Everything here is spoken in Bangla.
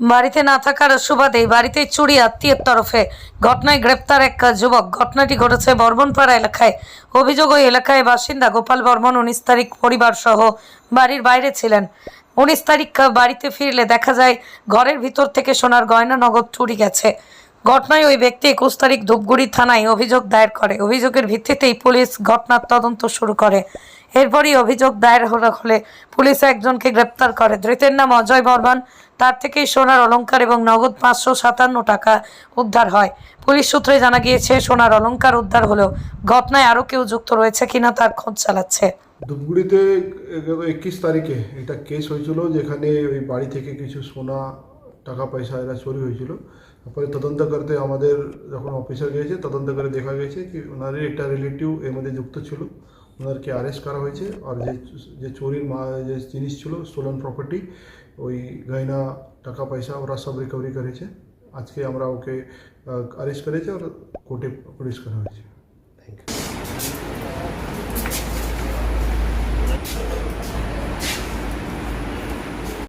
বাড়িতে না থাকার সুবাদে বাড়িতে চুরি, আত্মীয়ের তরফে ঘটনায় গ্রেপ্তার এক যুবক। ঘটনাটি ঘটেছে বর্মনপাড়া এলাকায়। অভিযোগ, ওই এলাকায় বাসিন্দা গোপাল বর্মন উনিশ তারিখ পরিবার সহ বাড়ির বাইরে ছিলেন। উনিশ তারিখ বাড়িতে ফিরলে দেখা যায় ঘরের ভিতর থেকে সোনার গয়না নগদ চুরি গেছে। ঘটনায় ওই ব্যক্তি একুশ তারিখ ধূপগুড়ি থানায় অভিযোগ দায়ের করে। অভিযোগের ভিত্তিতেই পুলিশ ঘটনার তদন্ত শুরু করে। এরপরই অভিযোগ দায়ের হলে হলে পুলিশ একজনকে গ্রেপ্তার করে। ধৃতের নাম অজয় বর্মন। তার থেকেই সোনার অলংকার এবং নগদ পাঁচশো সাতান্ন টাকা উদ্ধার হয়। পুলিশ সূত্রে জানা গিয়েছে, সোনার অলংকার উদ্ধার হলেও ঘটনায় আরও কেউ যুক্ত রয়েছে কিনা তার খোঁজ চালাচ্ছে। ধূপগুড়িতে একুশ তারিখে এটা কেস হয়েছিল যেখানে ওই বাড়ি থেকে কিছু সোনা টাকা পয়সা এরা চুরি হয়েছিল। তারপরে তদন্ত করতে আমাদের যখন অফিসার গিয়েছে, তদন্ত করে দেখা গেছে কি ওনারই একটা রিলেটিভ এর মধ্যে যুক্ত ছিল। ওনারকে অ্যারেস্ট করা হয়েছে আর যে যে চুরির মা যে জিনিস ছিল স্টোলন প্রপার্টি ওই গয়না টাকা পয়সা ওরা সব রিকভারি করেছে আজকে আমরা ওকে অ্যারেস্ট করেছে আর কোর্টে পুলিশ করা হয়েছে